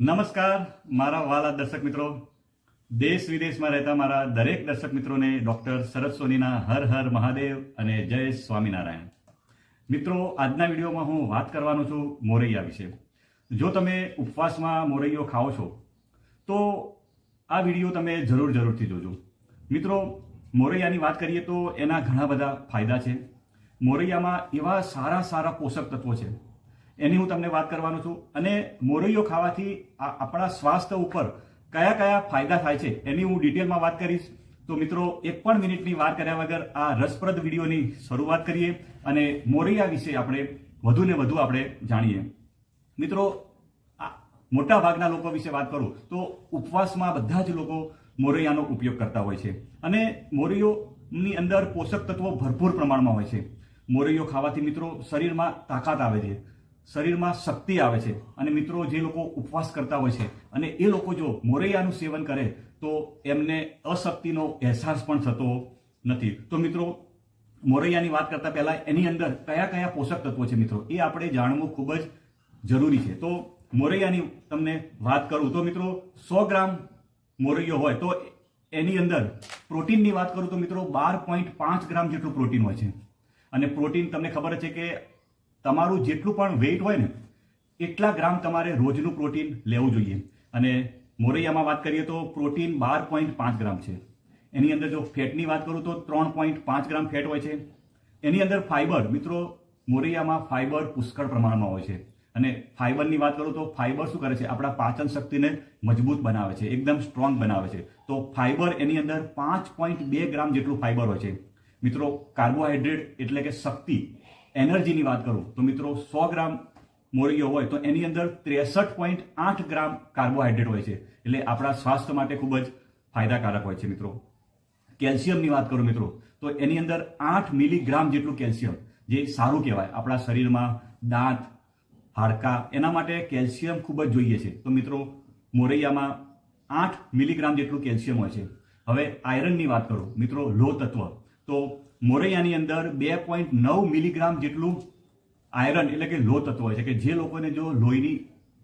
નમસ્કાર, મારા વાલા દર્શક મિત્રો. દેશ વિદેશમાં રહેતા મારા દરેક દર્શક મિત્રોને ડોક્ટર શરદ સોનીના હર હર મહાદેવ અને જય સ્વામિનારાયણ. મિત્રો, આજના વિડીયોમાં હું વાત કરવાનો છું મોરૈયા વિશે. જો તમે ઉપવાસમાં મોરૈયો ખાઓ છો, તો આ વીડિયો તમે જરૂર જરૂરથી જોજો. મિત્રો, મોરૈયાની વાત કરીએ તો એના ઘણા બધા ફાયદા છે. મોરૈયામાં એવા સારા સારા પોષક તત્વો છે. એની હું તમને વાત કરવાનો છું. અને મોરૈયો ખાવાથી આપણા સ્વાસ્થ્ય ઉપર કયા કયા ફાયદા થાય છે એની હું ડિટેલમાં વાત કરીશ. તો મિત્રો, એક પણ મિનિટની વાત કર્યા વગર આ રસપ્રદ વિડીયોની શરૂઆત કરીએ અને મોરૈયા વિશે આપણે વધુ ને વધુ આપણે જાણીએ. મિત્રો મોટા ભાગના લોકો વિશે વાત કરું તો ઉપવાસમાં બધા જ લોકો મોરૈયાનો ઉપયોગ કરતા હોય છે. અને મોરૈયોની અંદર પોષક તત્વો ભરપૂર પ્રમાણમાં હોય છે. મોરૈયો ખાવાથી મિત્રો શરીરમાં તાકાત આવે છે. શરીરમાં શક્તિ આવે છે અને મિત્રો જે લોકો ઉપવાસ કરતા હોય છે અને એ લોકો જો મોરૈયાનું સેવન કરે તો એમને અશક્તિનો અહેસાસ પણ થતો નથી. તો મિત્રો, મોરૈયાની વાત કરતા પહેલા એની અંદર કયા કયા પોષક તત્વો છે મિત્રો? એ આપણે જાણવું ખૂબ જ જરૂરી છે. તો મોરૈયાની તમને વાત કરું. તો મિત્રો, સો ગ્રામ મોરૈયો હોય તો એની અંદર પ્રોટીનની વાત કરું તો મિત્રો, બાર પોઈન્ટ પાંચ ગ્રામ જેટલું પ્રોટીન હોય છે. અને પ્રોટીન તમને ખબર છે કે તમારું જેટલું પણ વેઇટ હોય ને, એટલા ગ્રામ તમારે રોજનું પ્રોટીન લેવું જોઈએ. અને મોરૈયામાં વાત કરીએ તો પ્રોટીન બાર પોઈન્ટ પાંચ ગ્રામ છે. એની અંદર જો ફેટની વાત કરું તો ત્રણ પોઈન્ટ પાંચ ગ્રામ ફેટ હોય છે. એની અંદર ફાઇબર મિત્રો, મોરૈયામાં ફાઇબર પુષ્કળ પ્રમાણમાં હોય છે. અને ફાઇબરની વાત કરું તો ફાઇબર શું કરે છે? આપણા પાચન શક્તિને મજબૂત બનાવે છે, એકદમ સ્ટ્રોંગ બનાવે છે. તો ફાઇબર એની અંદર પાંચ પોઈન્ટ બે ગ્રામ જેટલું ફાઇબર હોય છે. મિત્રો, કાર્બોહાઈડ્રેટ એટલે કે શક્તિ એનર્જીની વાત કરું, તો મિત્રો સો ગ્રામ મોરૈયો હોય તો એની અંદર ત્રેસઠ પોઈન્ટ આઠ ગ્રામ કાર્બોહાઈડ્રેટ હોય છે. એટલે આપણા સ્વાસ્થ્ય માટે ખૂબ જ ફાયદાકારક હોય છે મિત્રો. કેલ્શિયમની વાત કરું મિત્રો, તો એની અંદર આઠ મિલીગ્રામ જેટલું કેલ્શિયમ, જે સારું કહેવાય. આપણા શરીરમાં દાંત, હાડકા, એના માટે કેલ્શિયમ ખૂબ જ જોઈએ છે. તો મિત્રો, મોરૈયામાં આઠ મિલીગ્રામ જેટલું કેલ્શિયમ હોય છે. હવે આયરનની વાત કરું, મિત્રો લો તત્વ તો મોરૈયાની અંદર બે પોઈન્ટ નવ મિલીગ્રામ જેટલું આયરન એટલે કે લો તત્વ હોય છે, કે જે લોકોને જો લોહીની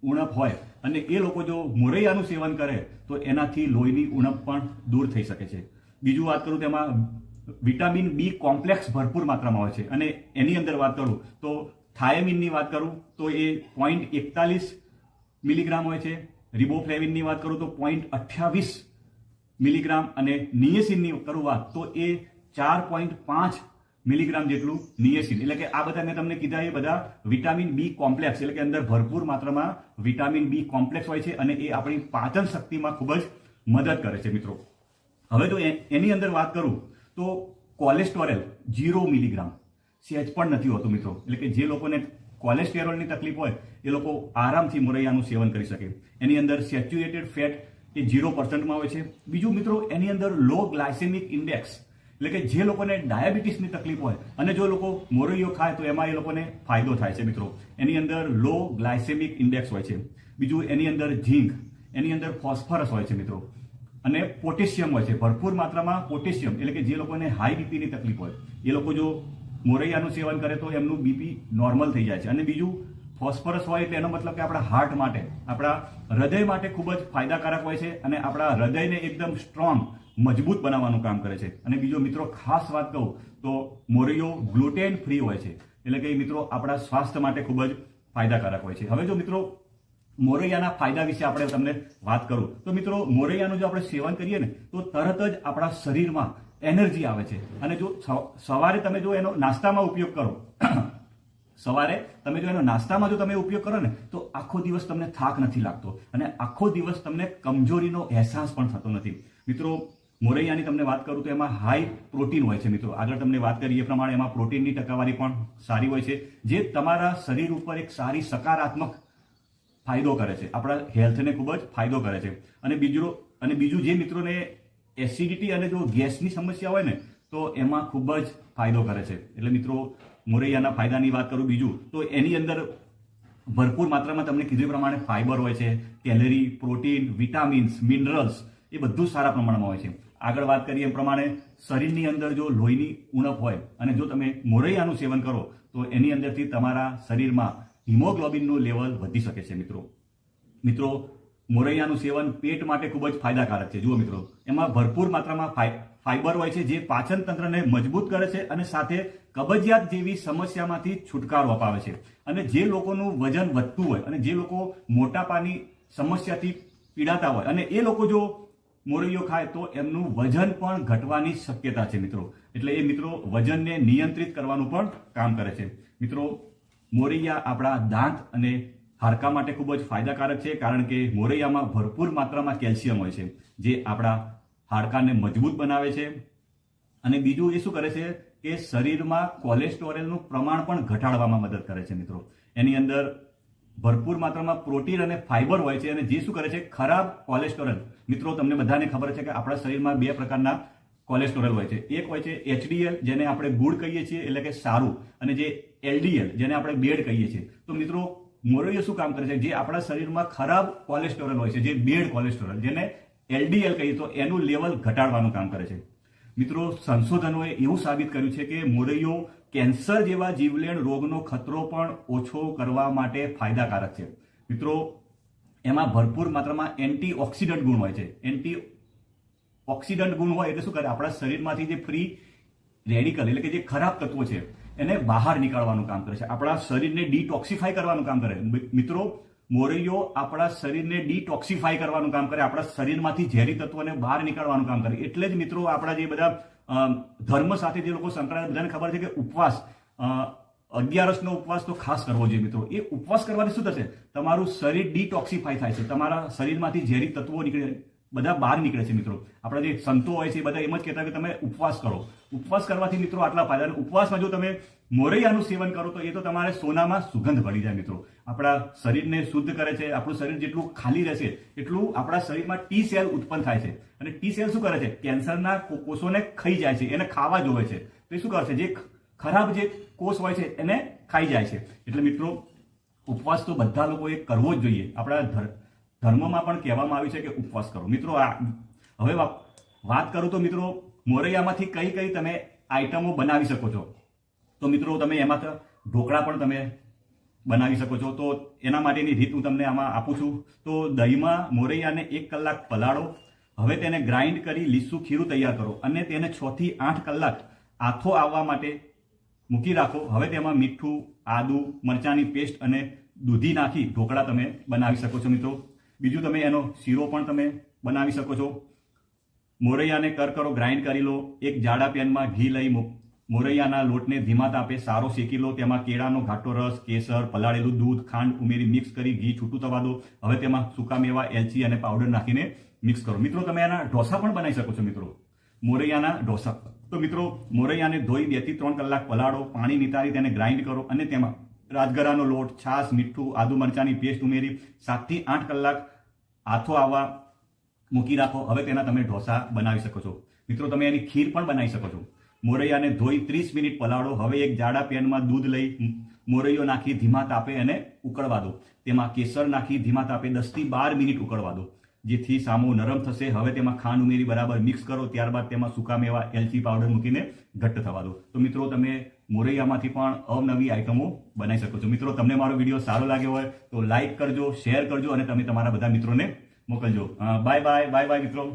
ઉણપ હોય અને એ લોકો જો મોરૈયાનું સેવન કરે, તો એનાથી લોહીની ઉણપ પણ દૂર થઈ શકે છે. બીજું વાત કરું તેમાં વિટામિન બી કોમ્પ્લેક્સ ભરપૂર માત્રામાં હોય છે. અને એની અંદર વાત કરું તો થાયમિનની વાત કરું તો એ પોઈન્ટ એકતાલીસ મિલીગ્રામ હોય છે. રિબોફ્લેવિનની વાત કરું તો પોઈન્ટ અઠ્યાવીસ મિલીગ્રામ અને નિયેસિનની કરું વાત તો એ ચાર પોઈન્ટ પાંચ મિલીગ્રામ જેટલું નિયેસિન એટલે કે આ બધા મેં તમને કીધા એ બધા વિટામિન બી કોમ્પ્લેક્સ એટલે કે અંદર ભરપૂર માત્રામાં વિટામિન બી કોમ્પ્લેક્સ હોય છે અને એ આપણી પાચન શક્તિમાં ખૂબ જ મદદ કરે છે મિત્રો. હવે તો એની અંદર વાત કરું તો કોલેસ્ટોરેલ જીરો મિલીગ્રામ સહેજ પણ નથી હોતું મિત્રો. એટલે કે જે લોકોને કોલેસ્ટેરોલની તકલીફ હોય, એ લોકો આરામથી મોરૈયાનું સેવન કરી શકે. એની અંદર સેચ્યુરેટેડ ફેટ એ જીરો પર્સન્ટમાં હોય છે. બીજું મિત્રો, એની અંદર લો ગ્લાયસેમિક ઇન્ડેક્સ એટલે કે જે લોકોને ડાયાબિટીસની તકલીફ હોય અને જો લોકો મોરૈયો ખાય તો એમાં એ લોકોને ફાયદો થાય છે મિત્રો. એની અંદર લો ગ્લાયસેમિક ઇન્ડેક્સ હોય છે. બીજું એની અંદર ઝીંક, એની અંદર ફોસ્ફરસ હોય છે મિત્રો. અને પોટેશિયમ હોય છે. ભરપૂર માત્રામાં પોટેશિયમ એટલે કે જે લોકોને હાઈ બીપીની તકલીફ હોય. એ લોકો જો મોરૈયાનું સેવન કરે તો એમનું બીપી નોર્મલ થઈ જાય છે. અને બીજું ફોસ્ફરસ હોય એટલે એનો મતલબ કે આપણા હાર્ટ માટે, આપણા હૃદય માટે ખૂબ જ ફાયદાકારક હોય છે અને આપણા હૃદયને એકદમ સ્ટ્રોંગ મજબૂત બનાવવાનું કામ કરે છે. અને બીજો મિત્રો ખાસ વાત કહું તો મોરૈયો ગ્લુટેન ફ્રી હોય છે. એટલે કે મિત્રો આપણા સ્વાસ્થ્ય માટે ખૂબ જ ફાયદાકારક હોય છે. હવે જો મિત્રો મોરૈયાના ફાયદા વિશે આપણે તમને વાત કરું, તો મિત્રો મોરૈયાનું જો આપણે સેવન કરીએ ને, તો તરત જ આપણા શરીરમાં એનર્જી આવે છે. અને જો સવારે તમે જો એનો નાસ્તામાં ઉપયોગ કરો સવારે તમે જો એનો નાસ્તામાં જો તમે ઉપયોગ કરો ને, તો આખો દિવસ તમને થાક નથી લાગતો અને આખો દિવસ તમને કમજોરીનો અહેસાસ પણ થતો નથી. મિત્રો, મોરૈયાની તમને વાત કરું તો એમાં હાઈ પ્રોટીન હોય છે મિત્રો. આગળ તમને વાત કરીએ એ પ્રમાણે એમાં પ્રોટીનની ટકાવારી પણ સારી હોય છે, જે તમારા શરીર ઉપર એક સારી સકારાત્મક ફાયદો કરે છે. આપણા હેલ્થને ખૂબ જ ફાયદો કરે છે. અને બીજું અને બીજું જે મિત્રોને એસિડિટી અને જો ગેસની સમસ્યા હોય ને, તો એમાં ખૂબ જ ફાયદો કરે છે. એટલે મિત્રો મોરૈયાના ફાયદાની વાત કરું બીજું, તો એની અંદર ભરપૂર માત્રામાં તમને કીધું પ્રમાણે ફાઈબર હોય છે, કેલરી, પ્રોટીન, વિટામિન્સ, મિનરલ્સ, એ બધું સારા પ્રમાણમાં હોય છે. આગળ વાત કરીએ એ પ્રમાણે શરીરની અંદર જો લોહીની ઉણપ હોય અને જો તમે મોરૈયાનું સેવન કરો, તો એની અંદરથી તમારા શરીરમાં હિમોગ્લોબિનનું લેવલ વધી શકે છે મિત્રો. મિત્રો, મોરૈયાનું સેવન પેટ માટે ખૂબ જ ફાયદાકારક છે. જુઓ મિત્રો, એમાં ભરપૂર માત્રામાં ફાઇબર હોય છે જે પાચન તંત્રને મજબૂત કરે છે અને સાથે કબજિયાત જેવી સમસ્યામાંથી છુટકારો અપાવે છે. અને જે લોકોનું વજન વધતું હોય અને જે લોકો મોટાપાની સમસ્યાથી પીડાતા હોય અને એ લોકો જો મોરૈયો ખાય તો એમનું વજન પણ ઘટવાની શક્યતા છે મિત્રો. એટલે એ મિત્રો વજનને નિયંત્રિત કરવાનું પણ કામ કરે છે. મિત્રો, મોરૈયા આપણા દાંત અને હાડકા માટે ખૂબ જ ફાયદાકારક છે કારણ કે મોરૈયામાં ભરપૂર માત્રામાં કેલ્શિયમ હોય છે, જે આપણા હાડકાને મજબૂત બનાવે છે. અને બીજું એ શું કરે છે? કે શરીરમાં કોલેસ્ટ્રોલનું પ્રમાણ પણ ઘટાડવામાં મદદ કરે છે મિત્રો. એની અંદર ભરપૂર માત્રામાં પ્રોટીન અને ફાઇબર હોય છે અને જે શું કરે છે? ખરાબ કોલેસ્ટ્રોલ. મિત્રો, તમને બધાને ખબર છે કે આપણા શરીરમાં બે પ્રકારના કોલેસ્ટ્રોલ હોય છે. એક હોય છે એચડીએલ, જેને આપણે ગુડ કહીએ છીએ, એટલે કે સારું, અને જે એલડીએલ, જેને આપણે બેડ કહીએ છીએ. તો મિત્રો, મોરૈયો શું કામ કરે છે? જે આપણા શરીરમાં ખરાબ કોલેસ્ટ્રોલ હોય છે, જે બેડ કોલેસ્ટ્રોલ, જેને એલડીએલ કહીએ, તો એનું લેવલ ઘટાડવાનું કામ કરે છે. મિત્રો, સંશોધનોએ એવું સાબિત કર્યું છે કે મોરૈયો કેન્સર જેવા જીવલેણ રોગનો ખતરો પણ ઓછો કરવા માટે ફાયદાકારક છે. મિત્રો, એમાં ભરપૂર માત્રામાં એન્ટીઓક્સિડન્ટ ગુણ હોય છે. એન્ટી ઓક્સિડન્ટ ગુણ હોય એટલે શું કરે? આપણા શરીરમાંથી જે ફ્રી રેડિકલ એટલે કે જે ખરાબ તત્વો છે, એને બહાર નીકાળવાનું કામ કરે છે. આપણા શરીરને ડિટોક્સિફાય કરવાનું કામ કરે મિત્રો મોરૈયો આપણા શરીરને ડિટોક્સિફાય કરવાનું કામ કરે, આપણા શરીરમાંથી ઝેરી તત્વોને બહાર નીકળવાનું કામ કરે. એટલે જ મિત્રો આપણા જે બધા ધર્મ સાથે જે લોકો સંકળાયેલા બધાને ખબર છે કે ઉપવાસ અગિયારસનો ઉપવાસ તો ખાસ કરવો જોઈએ મિત્રો. એ ઉપવાસ કરવાથી શું થશે? તમારું શરીર ડિટોક્સિફાય થાય છે. તમારા શરીરમાંથી ઝેરી તત્વો નીકળે. બધા બહાર નીકળે છે મિત્રો. આપણા જે સંતો હોય છે એ બધા એમ જ કહેતા કે તમે ઉપવાસ કરો. ઉપવાસ કરવાથી મિત્રો આટલા ફાયદા ઉપવાસમાં જો તમે મોરૈયાનું સેવન કરો તો એ તો તમારે સોનામાં સુગંધ ભળી જાય મિત્રો. આપણા શરીરને શુદ્ધ કરે છે, આપણું શરીર જેટલું ખાલી રહેશે, એટલું આપણા શરીરમાં ટી સેલ ઉત્પન્ન થાય છે. અને ટી સેલ શું કરે છે? કેન્સરના કોષોને ખાઈ જાય છે, એને ખાવા જોવે છે. તો એ શું કરશે? જે ખરાબ જે કોષ હોય છે, એને ખાઈ જાય છે. એટલે મિત્રો, ઉપવાસ તો બધા લોકોએ કરવો જ જોઈએ. આપણા ધર્મમાં પણ કહેવામાં આવ્યું છે કે ઉપવાસ કરો. મિત્રો, આ હવે વાત કરું તો મિત્રો, મોરૈયામાંથી કઈ કઈ તમે આઈટમો બનાવી શકો છો? તો મિત્રો, તમે એમાં ઢોકળા પણ તમે બનાવી શકો છો. તો એના માટેની રીત હું તમને આમાં આપું છું. તો દહીંમાં મોરૈયાને એક કલાક પલાળો, હવે તેને ગ્રાઇન્ડ કરી લીસું ખીરું તૈયાર કરો અને તેને છ થી આઠ કલાક આથો આવવા માટે મૂકી રાખો. હવે તેમાં મીઠું, આદુ, મરચાંની પેસ્ટ અને દૂધી નાખી ઢોકળા તમે બનાવી શકો છો મિત્રો. બીજું તમે એનો શીરો પણ તમે બનાવી શકો છો. મોરૈયાને કરકરો ગ્રાઇન્ડ કરી લો. એક જાડા પેનમાં ઘી લઈ મોરૈયાના લોટને ધીમા તાપે સારો શેકી લો. તેમાં કેળાનો ઘાટો રસ, કેસર, પલાળેલું દૂધ, ખાંડ ઉમેરી મિક્સ કરી ઘી છૂટું થવા દો. હવે તેમાં સૂકા મેવા, એલચી અને પાવડર નાખીને મિક્સ કરો. મિત્રો, તમે એના ઢોસા પણ બનાવી શકો છો, મિત્રો. મોરૈયાના ઢોસા. તો મિત્રો, મોરૈયાને ધોઈ બેથી ત્રણ કલાક પલાળો, પાણી નિતારી તેને ગ્રાઇન્ડ કરો અને તેમાં રાજગરાનો લોટ, છાશ, મીઠું, આદુ મરચાંની પેસ્ટ ઉમેરી સાતથી આઠ કલાક આથો આવવા મૂકી રાખો. હવે તેના તમે ઢોસા બનાવી શકો છો. મિત્રો, તમે એની ખીર પણ બનાવી શકો છો. મોરૈયાને ધોઈ ત્રીસ મિનિટ પલાળો. હવે એક જાડા પેનમાં દૂધ લઈ મોરૈયો નાખી ધીમા તાપે એને ઉકળવા દો. તેમાં કેસર નાખી ધીમા તાપે દસથી બાર મિનિટ ઉકળવા દો. જેથી સામો નરમ થશે. હવે તેમાં ખાંડ ઉમેરી બરાબર મિક્સ કરો. ત્યારબાદ તેમાં સૂકા મેવા એલચી પાવડર મૂકીને ઘટ્ટ થવા દો. તો મિત્રો, તમે મોરૈયામાંથી પણ અવનવી આઇટમો બનાવી શકો છો. મિત્રો, તમને મારો વીડિયો સારો લાગ્યો હોય તો લાઇક કરજો શેર કરજો અને તમે તમારા બધા મિત્રોને મોકલજો. બાય બાય બાય બાય મિત્રો.